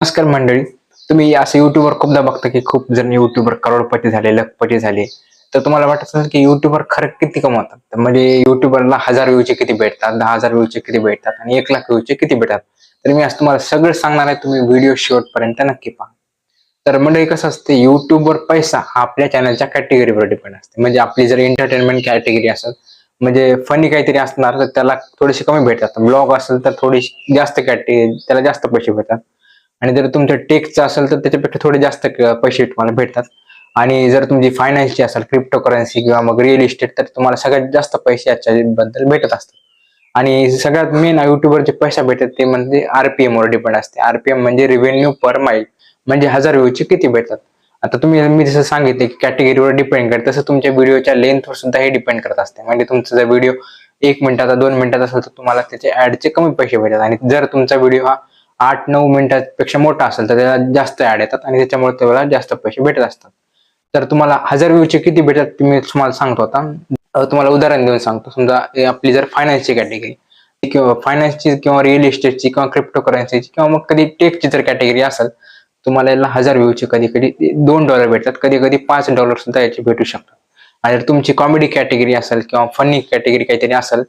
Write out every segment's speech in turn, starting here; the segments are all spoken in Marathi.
नमस्कार मंडळी. तुम्ही असं युट्यूबवर खूपदा बघता की खूप जण युट्यूबर करोडपती झाले लखपती झाले. तर तुम्हाला वाटत असेल की युट्यूबर खरं किती कमवतात? तर म्हणजे युट्यूबरला हजार व्ह्यूचे किती भेटतात दहा हजार व्ह्यूचे किती भेटतात आणि एक लाख व्ह्यूचे किती भेटतात? तर मी आज तुम्हाला सगळं सांगणार आहे. तुम्ही व्हिडिओ शेवटपर्यंत नक्की पहा. तर मंडळी कसं असते युट्यूबवर पैसा हा आपल्या चॅनलच्या कॅटेगरीवर डिपेंड असते. म्हणजे आपली जर एंटरटेनमेंट कॅटेगरी असेल म्हणजे फनी काहीतरी असणार तर त्याला थोडेसे कमी भेटतात. ब्लॉग असेल तर थोडीशी जास्त कॅटेगरी त्याला जास्त पैसे भेटतात. आणि जर तुमचं टेकचं असेल तर त्याच्यापेक्षा थोडे जास्त क- पैसे तुम्हाला भेटतात. आणि जर तुमची फायनान्सची असेल क्रिप्टो करन्सी किंवा मग रिअल इस्टेट तर तुम्हाला सगळ्यात जास्त पैसे याच्याबद्दल भेटत असतात. आणि सगळ्यात मेन युट्यूबवर जे पैसा भेटत ते म्हणजे आरपीएम वर डिपेंड असते. आरपीएम म्हणजे रेव्हेन्यू पर माईल म्हणजे हजार व्ह्यूचे किती भेटतात? आता तुम्ही मी जसं सांगितले की कॅटेगरीवर डिपेंड करत तसं तुमच्या व्हिडिओच्या लेंथवर सुद्धा हे डिपेंड करत असते. म्हणजे तुमचा जर व्हिडिओ एक मिनिटाचा दोन मिनिटाचा असेल तर तुम्हाला त्याचे ऍडचे कमी पैसे भेटतात. आणि जर तुमचा व्हिडिओ हा आठ नऊ मिनिटापेक्षा मोठा असेल तर त्याला जास्त ऍड येतात आणि त्याच्यामुळे त्याला जास्त पैसे भेटत असतात. तर तुम्हाला हजार व्ह्यूचे किती भेटतात ते मी तुम्हाला सांगतो आता. तुम्हाला उदाहरण देऊन सांगतो. समजा आपली जर फायनान्सची कॅटेगरी किंवा फायनान्सची किंवा रिअल इस्टेटची किंवा क्रिप्टो करन्सीची किंवा मग कधी टेकची जर कॅटेगरी असेल तुम्हाला याला हजार व्ह्यूचे कधी कधी दोन डॉलर भेटतात. कधी कधी पाच डॉलर सुद्धा याचे भेटू शकतात. आणि जर तुमची कॉमेडी कॅटेगरी असेल किंवा फनी कॅटेगरी काहीतरी असेल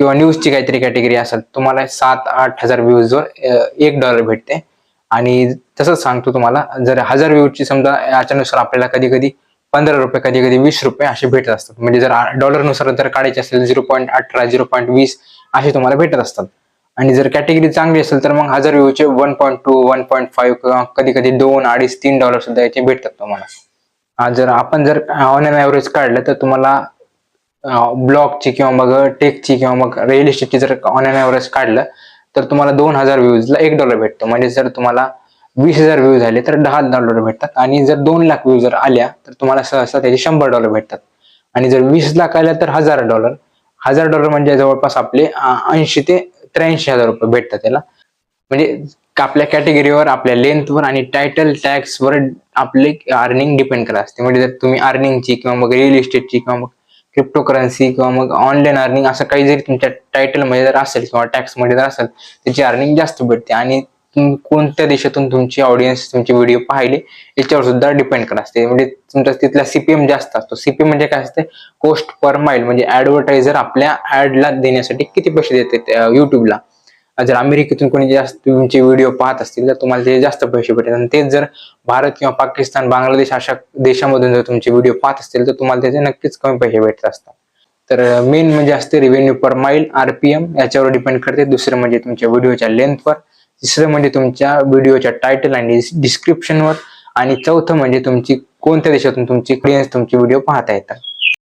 किंवा न्यूजची काहीतरी कॅटेगरी असेल तुम्हाला सात आठ हजार व्ह्यूजवर एक डॉलर भेटते. आणि तसंच सांगतो तुम्हाला जर हजार व्ह्यूजची समजा याच्यानुसार आपल्याला कधी कधी पंधरा रुपये कधी कधी वीस रुपये असे भेटत असतात. म्हणजे जर डॉलरनुसार जर काढायचे असेल झिरो पॉईंट अठरा झिरो पॉईंट वीस असे तुम्हाला भेटत असतात. आणि जर कॅटेगरी चांगली असेल तर मग हजार व्ह्यूचे one point two one point five किंवा कधी कधी दोन अडीच तीन डॉलर सुद्धा याचे भेटतात तुम्हाला. जर आपण जर ऑन एन ॲव्हरेज काढलं तर तुम्हाला ब्लॉगची किंवा मग टेकची किंवा मग रिअल इस्टेटची जर ऑन एन ॲव्हरेज काढलं तर तुम्हाला दोन हजार व्ह्यूजला एक डॉलर भेटतो. म्हणजे जर तुम्हाला वीस हजार व्ह्यूज झाले तर दहा डॉलर भेटतात. आणि जर दोन लाख व्ह्यूज जर आल्या तर तुम्हाला सहसा त्याचे शंभर डॉलर भेटतात. आणि जर वीस लाख आल्या तर हजार डॉलर हजार डॉलर म्हणजे जवळपास आपले ऐंशी ते त्र्याऐंशी हजार रुपये भेटतात त्याला. म्हणजे आपल्या कॅटेगरीवर आपल्या लेंथवर आणि टायटल टॅक्सवर आपले अर्निंग डिपेंड करत असते. म्हणजे जर तुम्ही अर्निंगची किंवा मग रिअल इस्टेटची किंवा मग क्रिप्टो करन्सी किंवा मग ऑनलाईन अर्निंग असं काही जरी तुमच्या टायटलमध्ये जर असेल किंवा टॅक्समध्ये जर असेल त्याची अर्निंग जास्त भेटते आणि कोणत्या देशातून तुमची ऑडियन्स तुमचे व्हिडिओ पाहिले याच्यावर सुद्धा डिपेंड करत असते. म्हणजे तुमचा तिथला सीपीएम जास्त असतो. सीपीएम म्हणजे काय असते? कोस्ट पर माईल म्हणजे ऍडव्हर्टायझर आपल्या ऍडला देण्यासाठी किती पैसे देते युट्यूबला जर अमेरिकेतून कोणी जास्त तुमचे व्हिडिओ पाहत असतील तर तुम्हाला ते जास्त पैसे भेटेल. आणि तेच जर भारत किंवा पाकिस्तान बांगलादेश अशा देशामधून जर तुमचे व्हिडिओ पाहत असतील तर तुम्हाला त्याचे नक्कीच कमी पैसे भेटत असतात. तर मेन म्हणजे असते रिव्हेन्यू पर माईल आरपीएम याच्यावर डिपेंड करते. दुसरं म्हणजे तुमच्या व्हिडिओच्या लेंथवर तिसरं म्हणजे तुमच्या व्हिडिओच्या टायटल आणि डिस्क्रिप्शनवर आणि चौथं म्हणजे तुमची कोणत्या देशातून तुमची क्लियन्स तुमचे व्हिडिओ पाहता येतात.